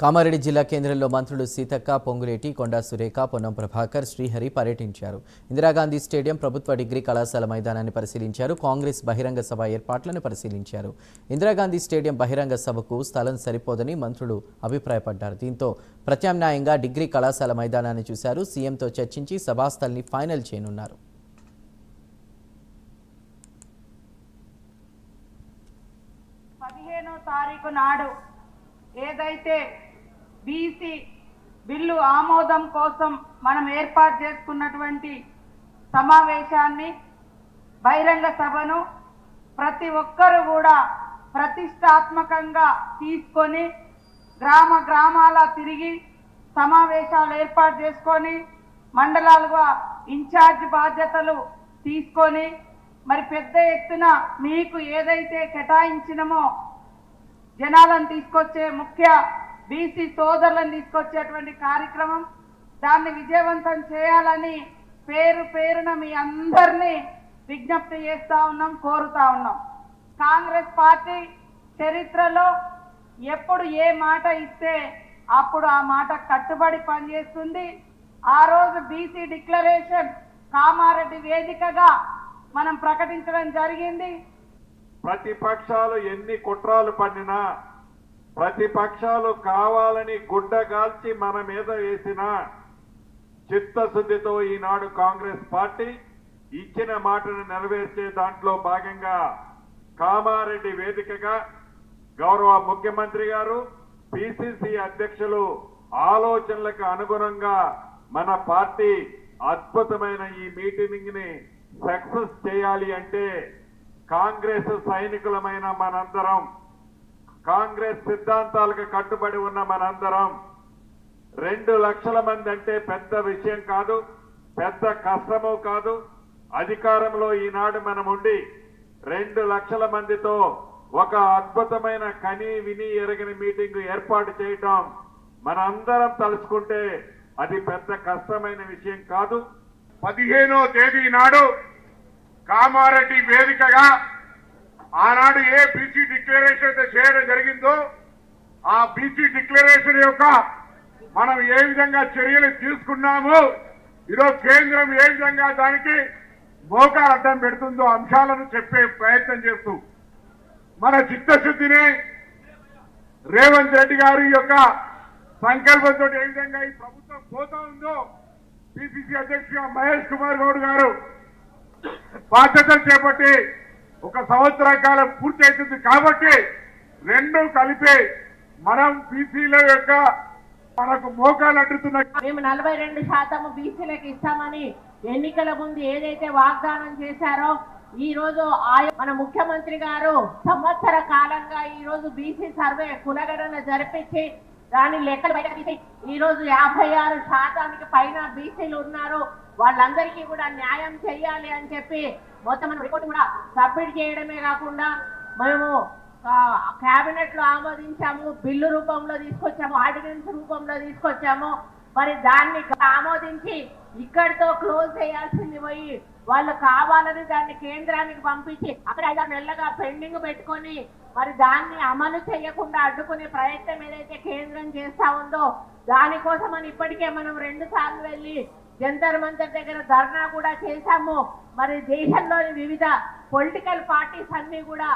కామారెడ్డి జిల్లా కేంద్రంలో మంత్రులు సీతక్క పొంగులేటి కొండా సురేఖ పొన్నం ప్రభాకర్ శ్రీహరి పర్యటించారు. ఇందిరాగాంధీ స్టేడియం ప్రభుత్వ డిగ్రీ కళాశాల మైదానాన్ని పరిశీలించారు. కాంగ్రెస్ బహిరంగ సభ ఏర్పాట్లను పరిశీలించారు. ఇందిరాగాంధీ స్టేడియం బహిరంగ సభకు స్థలం సరిపోదని మంత్రులు అభిప్రాయపడ్డారు. దీంతో ప్రత్యామ్నాయంగా డిగ్రీ కళాశాల మైదానాన్ని చూశారు. సీఎంతో చర్చించి సభాస్థల్ని ఫైనల్ చేయనున్నారు. పదిహేనో తారీఖు నాడు ఏదైతే బీసీ బిల్లు ఆమోదం కోసం మనం ఏర్పాటు చేసుకున్నటువంటి సమావేశాన్ని బహిరంగ సభను ప్రతి ఒక్కరు కూడా ప్రతిష్టాత్మకంగా తీసుకొని గ్రామ గ్రామాల తిరిగి సమావేశాలు ఏర్పాటు చేసుకొని మండలాలుగా ఇన్ఛార్జ్ బాధ్యతలు తీసుకొని మరి పెద్ద ఎత్తున మీకు ఏదైతే కేటాయించినమో జనాలను తీసుకొచ్చే ముఖ్య బీసీ సోదరులను తీసుకొచ్చేటువంటి కార్యక్రమం దాన్ని విజయవంతం చేయాలని పేరు పేరున మీ అందరినీ విజ్ఞప్తి చేస్తూ ఉన్నాం కోరుతా ఉన్నాం. కాంగ్రెస్ పార్టీ చరిత్రలో ఎప్పుడు ఏ మాట ఇస్తే అప్పుడు ఆ మాట కట్టుబడి పనిచేస్తుంది. ఆ రోజు బీసీ డిక్లరేషన్ కామారెడ్డి వేదికగా మనం ప్రకటించడం జరిగింది. ప్రతిపక్షాలు ఎన్ని కుట్రాలు పన్నినా ప్రతిపక్షాలు కావాలని గుడ్డగాల్చి మన మీద వేసిన చిత్తశుద్ధితో ఈనాడు కాంగ్రెస్ పార్టీ ఇచ్చిన మాటను నెరవేర్చే దాంట్లో భాగంగా కామారెడ్డి వేదికగా గౌరవ ముఖ్యమంత్రి గారు పిసిసి అధ్యక్షులు ఆలోచనలకు అనుగుణంగా మన పార్టీ అద్భుతమైన ఈ మీటింగ్ని సక్సెస్ చేయాలి అంటే కాంగ్రెస్ సైనికులమైన మనందరం కాంగ్రెస్ సిద్ధాంతాలకు కట్టుబడి ఉన్న మనందరం రెండు లక్షల మంది అంటే పెద్ద విషయం కాదు పెద్ద కష్టము కాదు. అధికారంలో ఈనాడు మనం ఉండి రెండు లక్షల మందితో ఒక అద్భుతమైన కని విని ఎరగని మీటింగ్ ఏర్పాటు చేయటం మనందరం తలుచుకుంటే అది పెద్ద కష్టమైన విషయం కాదు. పదిహేనో తేదీ నాడు కామారెడ్డి వేదికగా ఆనాడు ఏ బీసీ డిక్లరేషన్ అయితే చేయడం జరిగిందో ఆ బీసీ డిక్లరేషన్ యొక్క మనం ఏ విధంగా చర్యలు తీసుకున్నాము ఈరోజు కేంద్రం ఏ విధంగా దానికి మోకాలు అడ్డం పెడుతుందో అంశాలను చెప్పే ప్రయత్నం చేస్తూ మన చిత్తశుద్ధిని రేవంత్ రెడ్డి గారి యొక్క సంకల్పంతో ఏ విధంగా ఈ ప్రభుత్వం పోతా ఉందో పిసిసి అధ్యక్షుడు మహేష్ కుమార్ గౌడ్ గారు బాధ్యతలు చేపట్టి ఒక సంవత్సర కాలం పూర్తి అవుతుంది కాబట్టి రెండు కలిపి మనం బీసీల యొక్క మనకు మోకాలు అడ్డుతున్న మేము నలభై రెండు శాతం బీసీలకు ఇస్తామని ఎన్నికల ముందు ఏదైతే వాగ్దానం చేశారో ఈ రోజు ఆయ మన ముఖ్యమంత్రి గారు సంవత్సర కాలంగా ఈ రోజు బీసీ సర్వే కులగణన జరిపించి దాని లెక్కలు బయట తీసి ఈ రోజు యాభై ఆరు శాతానికి పైన బీసీలు ఉన్నారు వాళ్ళందరికీ కూడా న్యాయం చేయాలి అని చెప్పి మొత్తం రిపోర్ట్ కూడా సబ్మిట్ చేయడమే కాకుండా మేము కేబినెట్లో ఆమోదించాము బిల్లు రూపంలో తీసుకొచ్చాము ఆర్డినెన్స్ రూపంలో తీసుకొచ్చాము. మరి దాన్ని ఆమోదించి ఇక్కడితో క్లోజ్ చేయాల్సింది పోయి వాళ్ళు కావాలని దాన్ని కేంద్రానికి పంపించి అక్కడ ఐదారు నెలలుగా పెండింగ్ పెట్టుకొని మరి దాన్ని అమలు చేయకుండా అడ్డుకునే ప్రయత్నం ఏదైతే కేంద్రం చేస్తా ఉందో దానికోసమని ఇప్పటికే మనం రెండు సార్లు వెళ్ళి జంతర్ మంతర్ దగ్గర ధర్నా కూడా చేశాము. మరి దేశంలోని వివిధ పొలిటికల్ పార్టీస్ అన్ని కూడా